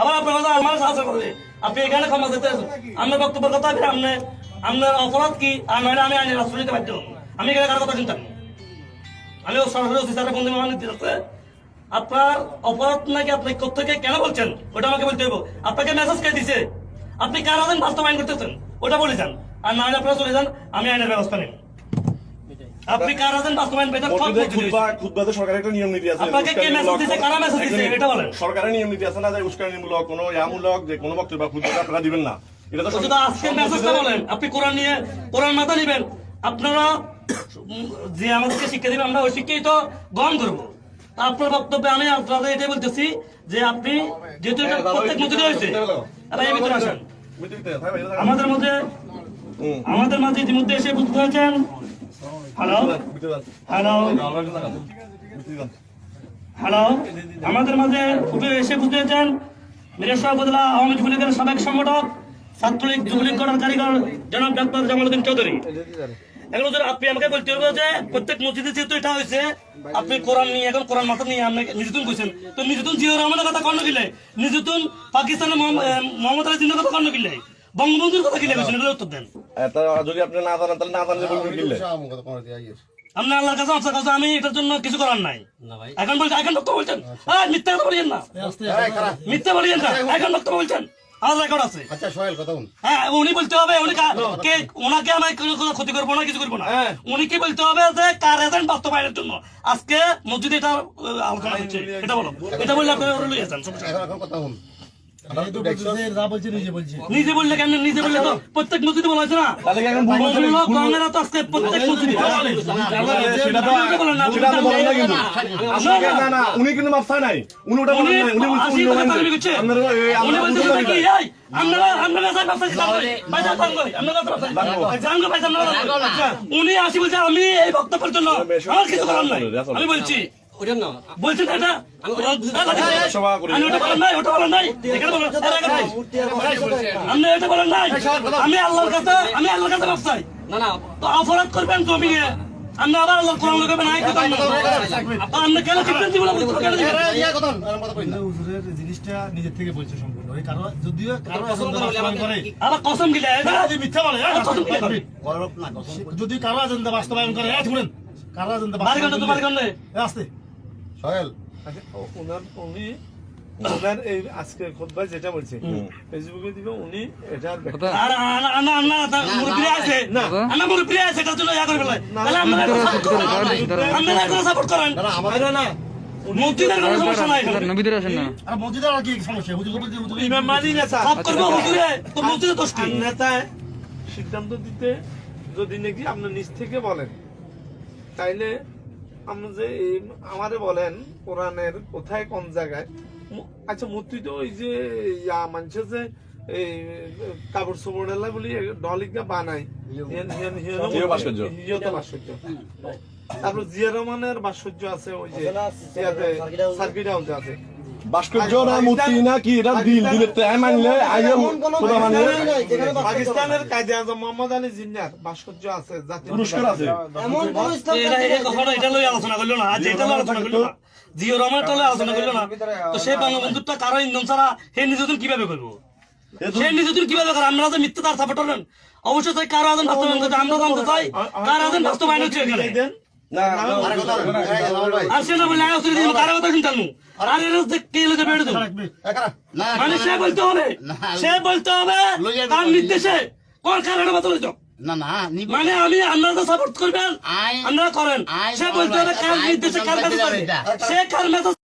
আবার আমার সাহায্য করবে। আপনি এখানে ক্ষমা দিতে বক্তব্যের কথা আপনি, আপনার অপরাধ কি? আর নইলে আমি আইনের নিতে বাধ্য আমি এখানে কারও কথা চিন্তা আমি সরাসরি বন্ধু আপনার অপরাধ নাকি আপনি কোথেকে কেন বলছেন? ওটা আমাকে বলতে হবে আপনাকে মেসেজ কে দিছে? আপনি কার আইন বাস্তবায়ন করতেছেন? ওটা বলে যান। আর না হলে আপনারা চলে যান, আমি আইনের ব্যবস্থা নেব। আপনি কার বাস্তবায়ন পেতে মসজিদে খুতবা খুতবাতে সরকারের একটা নিয়ম নীতি আছে আপনাকে কে message দিছে? কারা দিছে? একদমই- এটা বলেন। সরকারের নিয়ম নীতি আছে না যে উস্কানিমূলক কোনো ইয়ামূলক যে কোনো বক্তব্য বা খুতবা আপনারা দিবেন না। এটা তো শুধু আজকের মেসেজটা বলেন। আপনি কোরআন নিয়ে কোরআন মাথা নেবেন। আপনারা যে আমাদেরকে শিক্ষা দিবেন আমরা ওই শিক্ষাই তো গ্রহণ করব। আপনার বক্তব্যে আমি আপনাদের এটাই বলতেছি যে আপনি যেহেতু এটা প্রত্যেক মধ্যে হয়েছে। এই ভিতরে আসেন। আমাদের মধ্যে আমাদের মাঝে ইতিমধ্যে এসে বুঝতে হয়েছেন আমাদের মাঝে সংগঠক ডাক্তার চৌধুরী। হুজুর, আপনি আমাকে বলতে যে প্রত্যেক এটা হয়েছে আপনি কোরআন নিয়ে এখন কোরআন নিয়ে তো রহমানের কথা পাকিস্তানের কথা বঙ্গবন্ধুর কথা কিলে? কইছেন এগুলো উত্তর দেন। যদি আপনি না জানেন তাহলে না জানলে বলবেন কিনলে আপনি আল্লাহর কাছে আফসার কাছে আমি এটার জন্য কিছু করার নাই। এখন বলছেন এখন বক্তব্য বলছেন? হ্যাঁ মিথ্যা কথা বলিয়েন না। মিথ্যা বলিয়েন না। এখন বক্তব্য বলছেন। আমার রেকর্ড আছে। আচ্ছা সোহেল কথা বল হ্যাঁ উনি বলতে হবে উনি কা- কে ওনাকে আমি কোনো কোনো ক্ষতি করব না কিছু করব না। উনি কি বলতে হবে যে কার এজেন্ট বাস্তবায়নের জন্য? আজকে মসজিদে এটা আলোচনা হচ্ছে। এটা বলো। এটা বললে। এখন এখন কথা নিজে বললে কেন? নিজে বললে তো প্রত্যেক মসজিদে বলা হয়েছে না? কংগ্রেস তো আজকে প্রত্যেক মসজিদে উনি কিন্তু চায় নাই। উনি ওটা উনি উনি বলছে কি। উনি আসি বলছে আমি এই বক্তব্যের জন্য আমার কিছু করার নাই। আমি বলছি বলছেন এটা? সভা করি। আমি ওটা বলেন নাই ওটা বলেন নাই এখানে বলেন এর আগে নাই। আপনি এটা বলেন নাই আমি আল্লাহর কাছে আমি আল্লাহর কাছে মাপ চাই। তো অপরাধ করবেন জমিনে আপনি আবার আল্লাহ কোরআন করবেন নাই কথা আপনি কেন শিখবেন দিবেন? কথা বল আর কথা কই না। হুজুরের জিনিসটা নিজের থেকে বলছে সম্পূর্ণ। ওই কারও যদিও কারও আবার কসম গিলা মিথ্যা বলে হ্যাঁ, কসম গিলা যদি কারও এজেন্ডা বাস্তবায়ন করে হ্যাঁ শুনেন কারও এজেন্ডা বাড়ি আসতে। সোহেল ওনার উনি ওনার এই আজকে খোদবাই যেটা বলছে ফেসবুকে দিবে উনি এটার ব্যাখ্যা- আর আনা আনা আনা মুরব্বি আছে না আনা মুরব্বি আছে তার জন্য ইয়া করে তাহলে আপনারা এটা সাপোর্ট করেন আপনারা এটা সাপোর্ট করেন আমাদের না না মসজিদের কোনো সমস্যা নাই এখানে। আর মসজিদের আর কি সমস্যা হুজুর হুজুর ইমাম মানি না স্যার। সাফ করব হুজুরে তো মসজিদে দোষ কি আর সিদ্ধান্ত দিতে যদি নাকি আপনি নিজ থেকে বলেন তাইলে আপনি যে আমারে বলেন কোরআনের কোথায় কোন জায়গায়? আচ্ছা মূর্তি তো ওই যে ইয়া মানছে যে এই কাপড় চোপড়েলা বলি ডলিকা বানাই হিয় তারপর জিয়া রহমানের ভাস্কর্য আছে ওই যে সার্কিট হাউসে আছে। ভাস্কর্য না মূর্তি না কি এটা দিল দিলের তো আই মানলে আগে খোদা মানলে পাকিস্তানের কাজে আজম মোহাম্মদ আলী জিন্নার ভাস্কর্য আছে জাতীয় পুরস্কার আছে এটা এই কথাটা এটা লই আলোচনা করল না আজ এটা আলোচনা করল না জিও রহমান তো আলোচনা করল না তো সেই বঙ্গবন্ধুটা কারও ইন্ধন ছাড়া হে নিজেদের কীভাবে করব সে নিজেদের কীভাবে করে আমরা যে মিথ্যে তার সাপোর্ট করেন অবশ্যই তাই কারও আদান বাস্তবায়ন করতে আমরা জানতে চাই কার আদান বাস্তবায়ন হচ্ছে এখানে আর বলে আয় কারও কথা শুনতাম কে বেড়ে দেবো? মানে সে বলতে হবে সে বলতে হবে তার নির্দেশে কোন কারণে না না মানে আমি আপনারা সাপোর্ট করবেন আপনারা করেন। সে বলতে হবে কার নির্দেশে কার কাছে সে কার মেসেজ